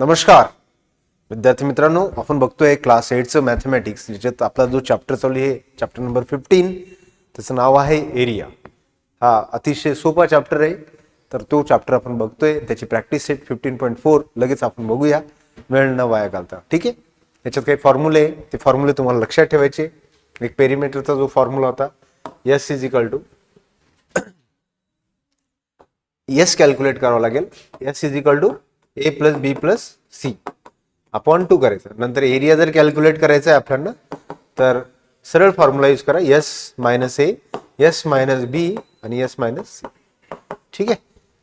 नमस्कार. विद्यार्थी मित्रांनो आपण बघतोय क्लास एटचं मॅथमॅटिक्स ज्याच्यात आपला जो चॅप्टर चालू आहे चॅप्टर नंबर फिफ्टीन त्याचं नाव आहे एरिया हा अतिशय सोपा चॅप्टर आहे. तर तो चॅप्टर आपण बघतोय त्याची practice set fifteen point four लगेच आपण बघूया. वेळ न वाया घालता. ठीक आहे? याच्यात काही फॉर्म्युले आहे. ते फॉर्म्युले तुम्हाला लक्षात ठेवायचे. एक पेरिमीटरचा जो फॉर्म्युला होता S is equal to S calculate करावं लागेल. S is equal to A plus B plus C upon two करायचं. नंतर एरिया जर कॅल्क्युलेट करायचा आहे आपल्याला तर सरळ फॉर्म्युला यूज करा. S minus A S minus B आणि एस मायनस सी ठीक आहे?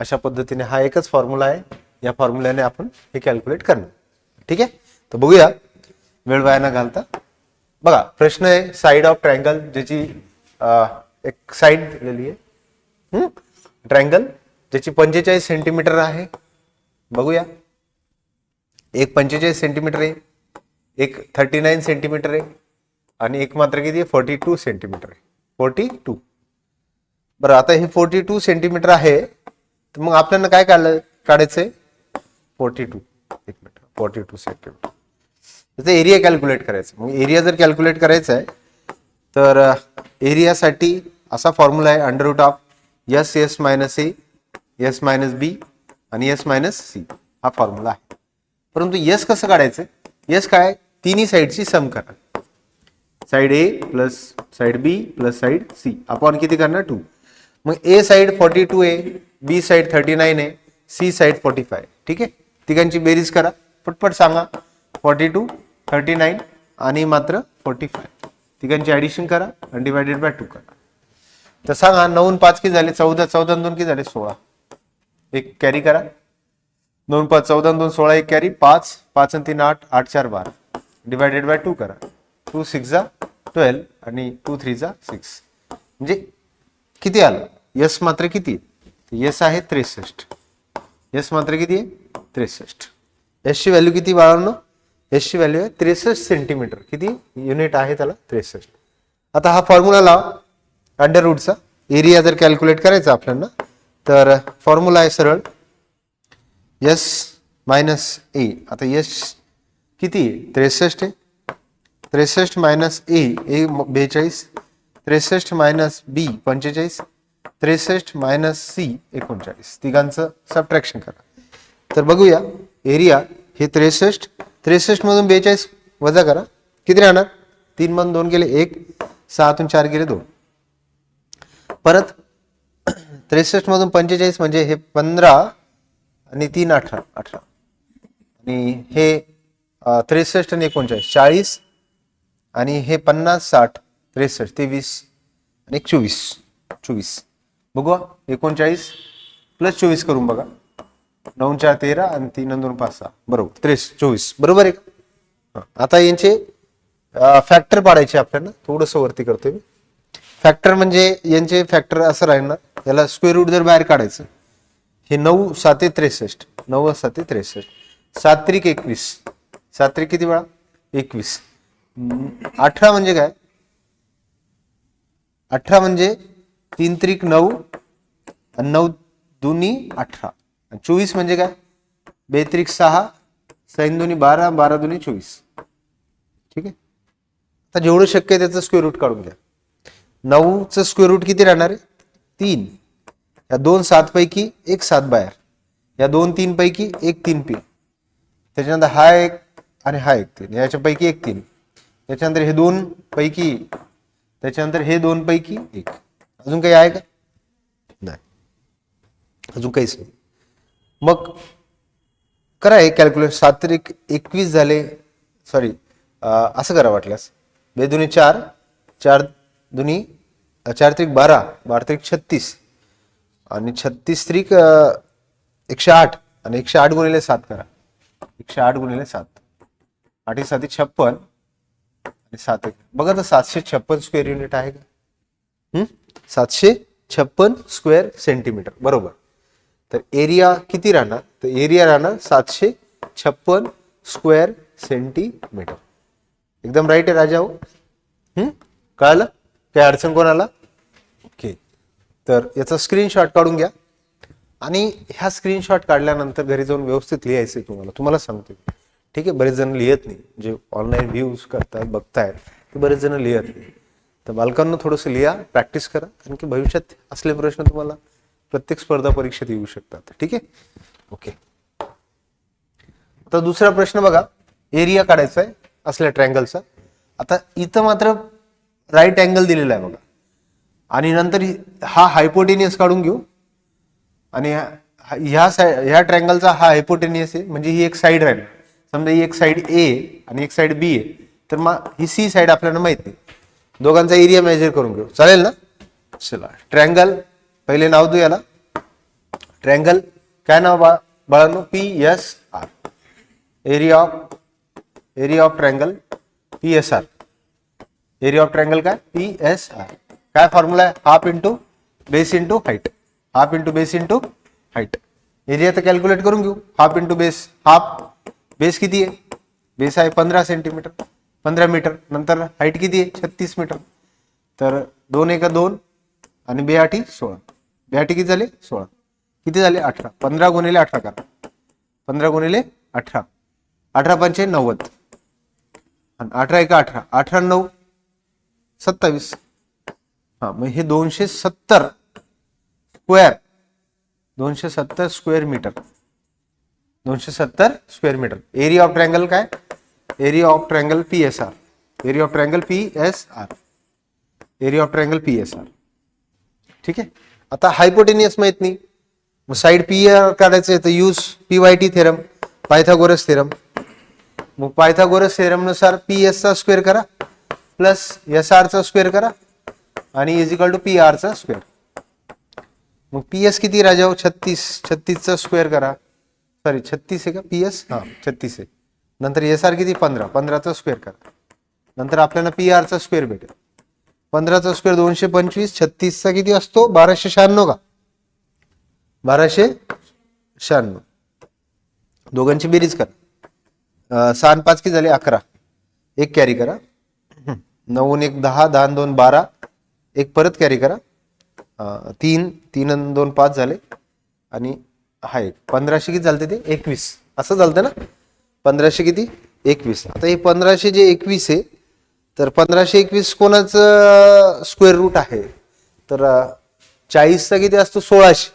अशा पद्धतीने हा एकच फॉर्म्युला आहे. या फॉर्म्युल्याने आपण हे कॅल्क्युलेट करणार. ठीक आहे? तर बघूया. वेळ वाया न घालता. बघा प्रश्न आहे साईड ऑफ ट्रायंगल ज्याची एक साईड दिलेली आहे. ट्रायंगल ज्याची पंचेचाळीस सेंटीमीटर आहे. बघूया. एक पंचेचाळीस सेंटीमीटर आहे एक थर्टी नाईन सेंटीमीटर आहे आणि एक मात्र किती आहे? फोर्टी टू सेंटीमीटर आहे. फोर्टी टू बरं आता हे फोर्टी टू सेंटीमीटर आहे तर मग आपल्याला काय काढलं काढायचं आहे फोर्टी टू एक मिनिट फोर्टी टू सेंटीमीटर त्याचा एरिया कॅल्क्युलेट करायचं. मग एरिया जर कॅल्क्युलेट करायचा आहे तर एरियासाठी असा फॉर्म्युला आहे under root of S S minus A S minus B आणि एस मायनस सी हा फॉर्म्युला आहे. परंतु यस कसं काढायचं? यस काय? तिन्ही साईडची सम करा. Side A plus side B plus side C आपण किती करणार? टू मग ए साईड फॉर्टी टू आहे बी साईड थर्टी नाईन आहे सी साईड फोर्टी फाय ठीक आहे? तिघांची बेरीज करा. पटपट सांगा. फॉर्टी टू थर्टी नाईन आणि मात्र फोर्टी फाय तिघांची ॲडिशन करा आणि डिवायडेड बाय टू करा. तर सांगा नऊन पाच किती झाले? चौदा. चौदा दोन किती झाले? सोळा. एक कॅरी करा. दोन पाच चौदा दोन सोळा एक कॅरी पाच पाच आणि तीन आठ आठ चार बारा. डिवायडेड बाय टू करा. टू सिक्स जा ट्वेल्व आणि टू थ्री जा सिक्स म्हणजे किती आलं? यस मात्र किती? यस आहे त्रेसष्ट. यस मात्र किती आहे? त्रेसष्ट. एसची व्हॅल्यू किती बाळांनो? एसची व्हॅल्यू आहे त्रेसष्ट सेंटीमीटर किती? युनिट आहे त्याला त्रेसष्ट. आता हा फॉर्म्युला लावा. अंडर रूटचा एरिया जर कॅल्क्युलेट करायचा आपल्याला तर फॉर्म्युला आहे सरळ. यस मायनस ए आता यस किती आहे? त्रेसष्ट आहे. त्रेसष्ट मायनस ए ए बेचाळीस. त्रेसष्ट मायनस बी पंचेचाळीस. त्रेसष्ट मायनस सी एकोणचाळीस. तिघांचं सबट्रॅक्शन करा. तर बघूया. एरिया हे त्रेसष्ट. त्रेसष्ट मधून बेचाळीस वजा करा. किती राहणार? तीन मधून दोन गेले एक. सहातून चार गेले दोन. परत त्रेसष्ट मधून पंचेचाळीस म्हणजे हे पंधरा आणि तीन अठरा अठरा. आणि हे त्रेसष्ट आणि एकोणचाळीस चाळीस आणि हे पन्नास साठ त्रेसष्ट तेवीस आणि एक चोवीस चोवीस. बघू एकोणचाळीस प्लस चोवीस करून बघा. नऊ चार तेरा आणि तीन दोन पाच सहा. बरोबर त्रेस चोवीस. बरोबर आहे का? आता यांचे फॅक्टर पाडायचे आपल्याला. थोडंसं वरती करतोय मी. फॅक्टर म्हणजे यांचे फॅक्टर असं राहणार याला स्क्वेअर रूट जर बाहेर काढायचं हे नऊ साते त्रेसष्ट नऊ साते त्रेसष्ट सात त्रिक एकवीस. सात त्रिक किती वेळा एकवीस. अठरा म्हणजे काय? अठरा म्हणजे तीन त्रिक नऊ आणि नऊ दोन्ही अठरा. आणि चोवीस म्हणजे काय? बेत्रिक सहा सैन दोन्ही बारा बारा दोन्ही चोवीस. ठीक आहे? आता जेवढं शक्य आहे त्याचं स्क्वेअर रूट काढून घ्या. नऊचं स्क्वेअर रूट किती राहणार आहे? तीन. या दोन सातपैकी एक सात बाहेर. या दोन तीन पैकी एक तीन पी. त्याच्यानंतर हा एक आणि हा एक तीन. याच्यापैकी एक तीन. त्याच्यानंतर हे दोन पैकी त्याच्यानंतर हे दोन पैकी एक. अजून काही आहे का? नाही. अजून काहीच नाही. मग करा हे कॅल्क्युलेट सात तरी एकवीस झाले. सॉरी असं करा वाटल्यास. बे दुनी चार. चार दुनी चार त्रिक बारा बारा त्रिक छत्तीस. आणि छत्तीस त्रिक एकशे आठ आणि एकशे आठ गुणिले सात करा. एकशे आठ गुणिले सात. आठ एक साती छप्पन. आणि सात एक. बघा तर सातशे छप्पन स्क्वेअर युनिट आहे का? सातशे छप्पन स्क्वेअर सेंटीमीटर बरोबर. तर एरिया किती राहणार? तर एरिया राहणार सातशे छप्पन स्क्वेअर सेंटीमीटर एकदम राईट आहे राजा हो? कळलं कळालं? काही अडचण कोणाला? ओके. तर याचा स्क्रीनशॉट काढून घ्या. आणि ह्या स्क्रीनशॉट काढल्यानंतर घरी जाऊन व्यवस्थित लिहायचं आहे तुम्हाला. तुम्हाला सांगते ठीक आहे बरेच जण लिहित नाही. जे ऑनलाईन व्ह्यूज करतात बघतायत ते बरेच जण लिहित नाही. तर बालकांना थोडंसं लिहा प्रॅक्टिस करा. कारण की भविष्यात असले प्रश्न तुम्हाला प्रत्येक स्पर्धा परीक्षेत येऊ शकतात. ठीक आहे? ओके. तर दुसरा प्रश्न बघा. एरिया काढायचा आहे असल्या ट्रँगलचा आता इथं मात्र राईट अँगल दिलेला आहे बघा. आणि नंतर हा हायपोटेनियस काढून घेऊ. आणि ह्या- साय साईड ह्या ट्रँगलचा हा हायपोटेनियस आहे. म्हणजे ही एक साईड राहील. समजा ही एक साईड ए आणि एक साईड बी आहे. तर मग ही सी साईड आपल्याला माहीत नाही दोघांचा एरिया मेजर करून घेऊ. चालेल ना? चला. ट्रँगल पहिले नाव देऊ याला ट्रँगल काय नाव बा बाळांनो? P S R area of area of triangle P S R area of triangle काय पी एस आर काय फॉर्म्युला आहे? Half into base into height half into base into height area तर कॅल्क्युलेट करून घेऊ. Half into base half base किती आहे? Base आहे पंधरा सेंटीमीटर पंधरा मीटर नंतर हाईट किती आहे? छत्तीस मीटर तर दोन एका दोन आणि बेआठी सोळा. बेआठी किती झाले? सोळा. किती झाले? अठरा. पंधरा गुणिले अठरा करा पंधरा गुणिले अठरा. अठरा पंचे नव्वद. आणि अठरा एका अठरा. अठरा नऊ. सत्तावीस. हा मग हे दोनशे सत्तर स्क्वेअर दोनशे सत्तर स्क्वेअर मीटर दोनशे सत्तर square metre area of triangle काय? Area of triangle P S R area of triangle P S R area of triangle P S R ठीक आहे? आता हायपोटेनियस माहीत नाही. मग साईड पी आर काढायचं आहे तर use P Y T theorem Pythagoras theorem मग पायथागोरस थेरमनुसार पी एसचा स्क्वेअर करा. प्लस एस आर चा स्क्वेअर करा आणि इजिकल टू पी आर चा स्क्वेअर. मग पी एस किती राजा? छत्तीस. छत्तीसचा स्क्वेअर करा. सॉरी छत्तीस आहे का? P S? हा. छत्तीस आहे. नंतर एस आर किती? पंधरा. पंधराचा स्क्वेअर करा. नंतर आपल्याला पी आरचा स्क्वेअर भेटेल. पंधराचा स्क्वेअर दोनशे पंचवीस. छत्तीसचा किती असतो? बाराशे शहाण्णव का? बाराशे शहाण्णव. दोघांची बेरीज करा. सहा पाच किती झाले? अकरा. एक कॅरी करा. नऊन एक दहा दहा दोन बारा. एक परत कॅरी. करा तीन तीन दोन पाच झाले. आणि हा एक. पंधराशे किती झालते ते? एकवीस. असं झालं ना? पंधराशे किती? एकवीस. आता हे पंधराशे जे एकवीस आहे तर पंधराशे एकवीस कोणाचं स्क्वेअर रूट आहे? तर चाळीसचा किती असतो? सोळाशे.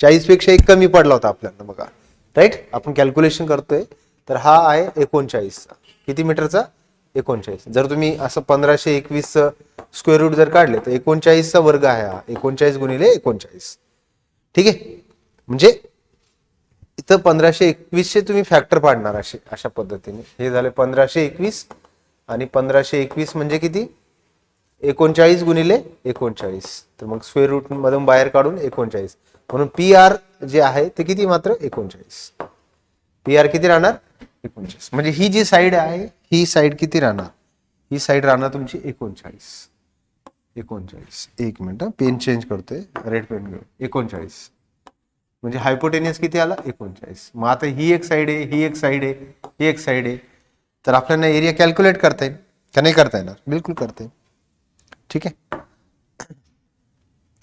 चाळीसपेक्षा एक कमी पडला होता आपल्याला बघा. राईट आपण कॅल्क्युलेशन करतोय. तर हा आहे एकोणचाळीसचा. किती मीटरचा? एकोणचाळीस. जर तुम्ही असं पंधराशे एकवीस स्क्वेअर रूट जर काढले तर एकोणचाळीसचा वर्ग आहे हा. एकोणचाळीस गुणिले एकोणचाळीस. ठीक आहे? म्हणजे इथं पंधराशे एकवीसचे तुम्ही फॅक्टर पाडणार असे अशा पद्धतीने. हे झाले पंधराशे एकवीस आणि पंधराशे एकवीस म्हणजे किती? एकोणचाळीस गुणिले एकोणचाळीस. तर मग स्क्वेअर रूट मधून बाहेर काढून एकोणचाळीस. म्हणून पी आर जे आहे ते किती मात्र एकोणचाळीस. पी आर किती राहणार? एकोणचाळीस. म्हणजे ही जी साईड आहे ही साईड किती राहणार? ही साईड राहणार तुमची एकोणचाळीस. एकोणचाळीस. एक मिनिट पेन चेंज करतोय. रेड पेन घेऊन. एकोणचाळीस. म्हणजे हायपोटेनियस किती आला? एकोणचाळीस. मग आता ही एक साईड आहे ही एक साईड आहे ही एक साईड आहे. तर आपल्याला एरिया कॅल्क्युलेट करता येईल का नाही करता येणार? बिलकुल करता येईल. ठीक आहे?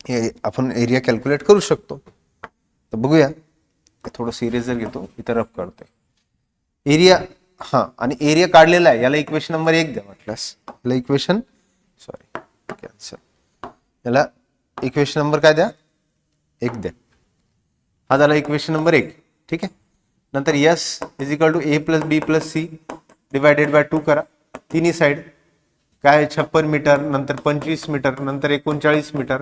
हे आपण एरिया कॅल्क्युलेट करू शकतो. तर बघूया. थोडं सिरियस जर घेतो. इथं रफ करतोय एरिया हां आणि एरिया काढलेला आहे. याला इक्वेशन नंबर एक द्या म्हटल्यास याला इक्वेशन सॉरी कॅन्सल याला इक्वेशन नंबर काय द्या? एक द्या. हा झाला इक्वेशन नंबर एक. ठीक आहे? नंतर S is equal to A plus B plus C divided by two करा. तिन्ही साईड काय छप्पन मीटर नंतर पंचवीस मीटर नंतर एकोणचाळीस मीटर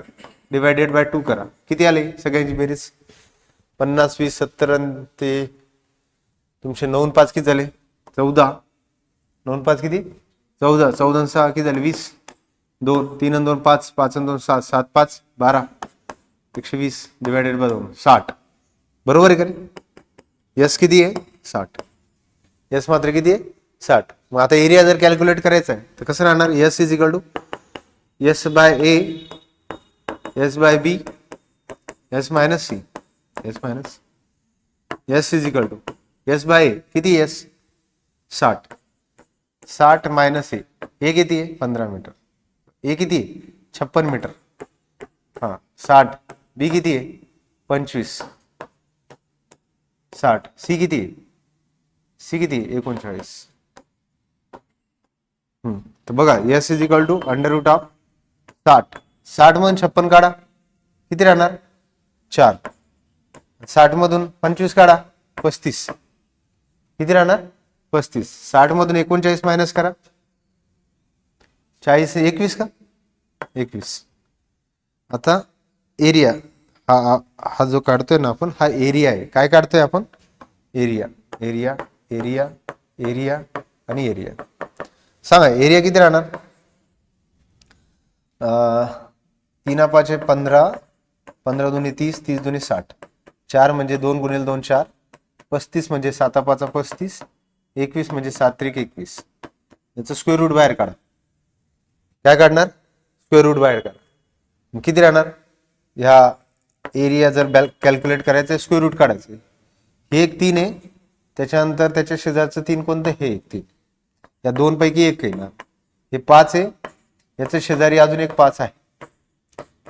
डिवायडेड बाय टू करा. किती आले सगळ्यांची बेरीज? पन्नास वीस सत्तर ते तुमचे नऊन पाच किती झाले? चौदा. नऊन पाच किती? चौदा. चौदा सहा किती झाले? वीस. दोन तीन आणि दोन पाच. पाच आणि दोन सात. सात पाच. बारा. एकशे वीस डिवायडेड बाय दोन. साठ. बरोबर आहे का रे यस किती आहे? साठ. यस मात्र किती आहे? साठ. मग आता एरिया जर कॅल्क्युलेट करायचा आहे तर कसं राहणार? S is equal to S by A S by B S minus C S minus S is equal to S by A किती एस साठ. साठ मायनस ए ए किती आहे पंधरा मीटर ए किती आहे छप्पन मीटर हां साठ. बी किती आहे? पंचवीस. साठ. सी किती सी किती एकोणचाळीस. हम्म. तर बघा S is equal to under root of साठ. साठ मधून छप्पन काढा. किती राहणार? चार. साठ मधून पंचवीस काढा. पस्तीस. किती राहणार? पस्तीस. साठ मधून एकोणचाळीस मायनस करा. चाळीस एकवीस का? एकवीस. आता एरिया हा हा- जो काढतोय ना आपण हा एरिया आहे. काय काढतोय आपण? एरिया एरिया एरिया एरिया आणि एरिया सांगा एरिया किती राहणार? तीन पाचे पंधरा. पंधरा दोन्ही तीस तीस दोन्ही साठ. चार म्हणजे दोन गुणिले दोन चार. पस्तीस म्हणजे साता पाचा पस्तीस. एकवीस म्हणजे सात त्रिक एकवीस. याचं स्क्वेअर रूट बाहेर काढा. काय काढणार? स्क्वेअर रूट बाहेर काढा. किती राहणार? ह्या एरिया जर बॅल कॅल्क्युलेट करायचं स्क्वेअर रूट काढायचं हे एक तीन आहे. त्याच्यानंतर त्याच्या शेजारचं तीन कोणतं? हे एक तीन. या दोनपैकी एक आहे ना. हे पाच आहे. याचं शेजारी अजून एक पाच आहे.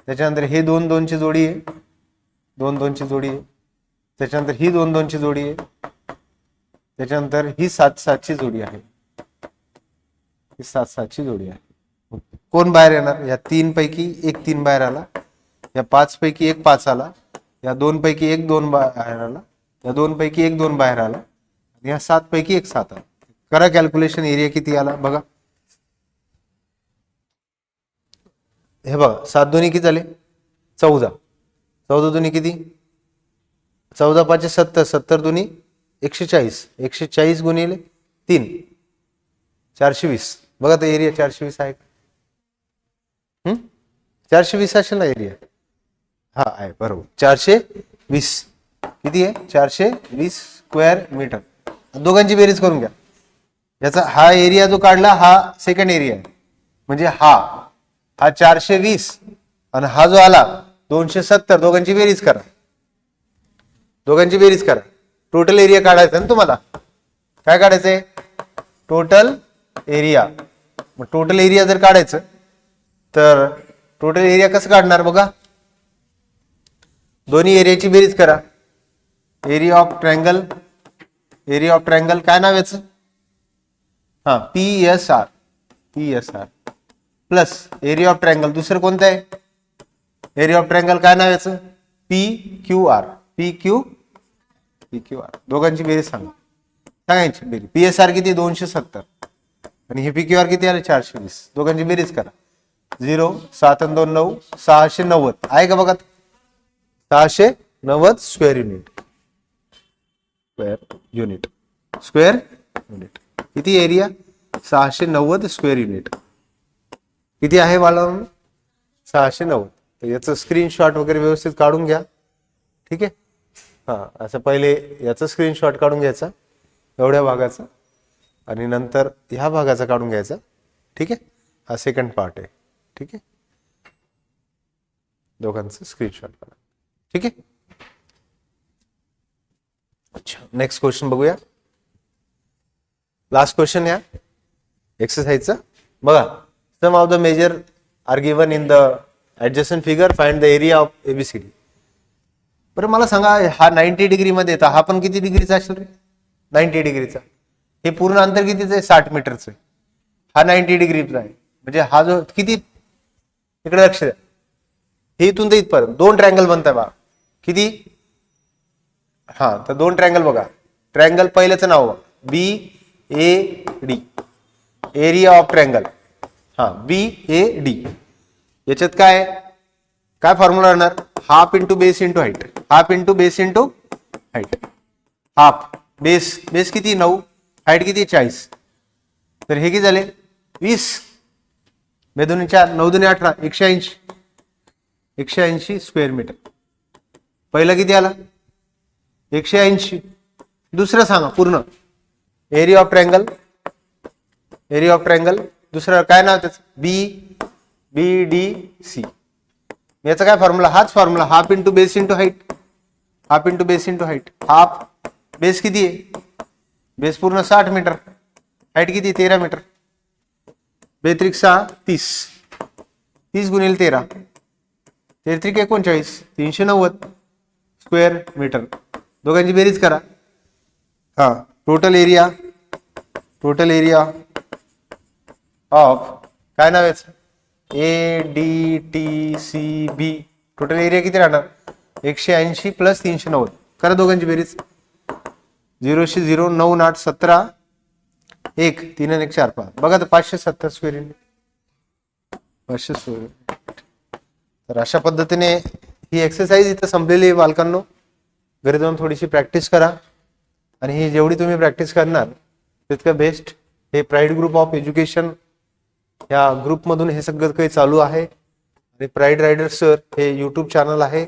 त्याच्यानंतर हे दोन दोनची जोडी आहे. दोन दोनची जोडी आहे. त्याच्यानंतर ही दोन दोनची जोडी आहे. त्याच्यानंतर ही सात सातची जोडी आहे. ही सात सातची जोडी आहे. कोण बाहेर येणार? या तीन पैकी एक तीन बाहेर आला. या पाच पैकी एक पाच आला. या दोन पैकी एक दोन बाहेर आला. या दोन पैकी एक दोन बाहेर आला. आणि या सात पैकी एक सात आला. करा कॅल्क्युलेशन एरिया किती आला बघा. हे बघा सात दोन्ही किती झाले चौदा. चौदा दोन्ही किती? चौदा पाचशे सत्तर. सत्तर दोन्ही एकशे चाळीस एकशे चाळीस गुणिले तीन चारशे वीस बघा तर एरिया चारशे वीस आहे का? हम्म? चारशे वीस असेल ना एरिया हा आहे बरोबर. चारशे वीस किती आहे? चारशे वीस स्क्वेअर मीटर दोघांची बेरीज करून घ्या. याचा हा एरिया जो काढला हा सेकंड एरिया आहे. म्हणजे हा हा चारशे वीस आणि हा जो आला दोनशे सत्तर. दोघांची बेरीज करा. दोघांची बेरीज करा. टोटल एरिया काढायचा ना तुम्हाला? काय काढायचंय? टोटल एरिया मग टोटल एरिया जर काढायचं तर टोटल एरिया कसं काढणार बघा? दोन्ही एरियाची बेरीज करा. Area of triangle area of triangle काय नाव याचं? हा P S R P S R plus area of triangle दुसरं कोणतं आहे? एरिया ऑफ ट्रँगल काय नाव याचं? P Q R P Q P Q R दोघांची बेरीज सांगा. सांगायची बेरीज. पी एस आर किती? दोनशे सत्तर. आणि हे पी क्यू आर किती आले? चारशे वीस. दोघांची बेरीज करा. झिरो सात आणि दोन नऊ सहाशे नव्वद. आहे का बघा? सहाशे नव्वद square unit square unit square unit किती एरिया सहाशे नव्वद स्क्वेअर युनिट किती आहे मला सहाशे नव्वद. याचं स्क्रीनशॉट वगैरे व्यवस्थित काढून घ्या. ठीक आहे? हां असं पहिले याचं स्क्रीनशॉट काढून घ्यायचा एवढ्या भागाचा आणि नंतर ह्या भागाचा काढून घ्यायचा. ठीक आहे? हा सेकंड पार्ट आहे. ठीक आहे? दोघांचं स्क्रीनशॉट काढा. ठीक आहे? अच्छा नेक्स्ट क्वेश्चन बघूया. लास्ट क्वेश्चन या. एक्सरसाइजचा बघा sum of the measure are given in the adjacent figure find the area of ABCD बरं मला सांगा हा नाईन्टी डिग्रीमध्ये येतं हा पण किती डिग्रीचा असेल रे? नाईन्टी डिग्रीचा. हे पूर्ण अंतर कितीचं आहे? साठ मीटरचं आहे. हा नाईन्टी डिग्रीचा आहे. म्हणजे हा जो किती? इकडे लक्ष द्या. हे इथून तर इथपर्यंत. दोन ट्रँगल बनताय बा किती? हा तर दोन ट्रँगल बघा. ट्रँगल पहिल्याचं नाव B A D area of triangle हा बी ए डी याच्यात काय काय फॉर्म्युला राहणार? Half into base into height half into base into height. Half. Base. Base किती? नऊ. हाईट किती? चाळीस. तर हे किती झाले? वीस. बेदोनी चार. नऊ दोन्ही अठरा. एकशे ऐंशी. एकशे ऐंशी स्क्वेअर मीटर पहिला किती आला? एकशे ऐंशी. दुसरं सांगा पूर्ण. Area of triangle area of triangle दुसरं काय नाव त्याचं? बी बी डी सी याचा काय फॉर्म्युला हाच formula half into base into height. Half into base into height. Half base किती आहे? बेस पूर्ण साठ मीटर. हाईट किती? तेरा मीटर. बेत्रिक सहा तीस. तीस गुणिले तेरा. तेत्रिक एकोणचाळीस तीनशे नव्वद स्क्वेअर मीटर. दोघांची बेरीज करा. हा total area total area of काय नाव आहे A D T C B total area किती राहणार? एकशे ऐंशी प्लस तीनशे नव्वद. करा दोघांची बेरीज. झिरोशे झिरो नऊ आठ सतरा. एक तीन आणि एक चार पाच. बघा तर पाचशे सत्तर स्क्वेअर पाचशे तर अशा पद्धतीने ही एक्सरसाइज इथं संपलेली आहे बालकांनो. घरी जाऊन थोडीशी प्रॅक्टिस करा. आणि ही जेवढी तुम्ही प्रॅक्टिस करणार तितकं बेस्ट हे प्राईड ग्रुप ऑफ एज्युकेशन ह्या ग्रुपमधून हे सगळं काही चालू आहे. आणि प्राईड रायडर सर हे यूट्यूब चॅनल आहे.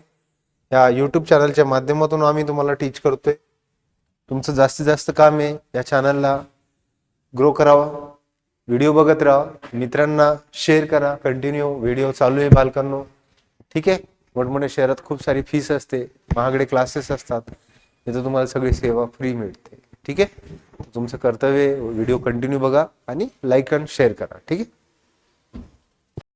या यूट्यूब चॅनलच्या माध्यमातून आम्ही तुम्हाला टीच करतोय. तुमचं जास्तीत जास्त काम आहे या चॅनलला ग्रो करावा व्हिडिओ बघत राहा मित्रांना शेअर करा कंटिन्यू व्हिडिओ चालू आहे बालकांनो. ठीक आहे? मोठमोठ्या शहरात खूप सारी फीस असते महागडे क्लासेस असतात तिथं तुम्हाला सगळी सेवा फ्री मिळते. ठीक आहे? तुमचं कर्तव्य व्हिडिओ कंटिन्यू बघा आणि लाईक आणि शेअर करा. ठीक आहे?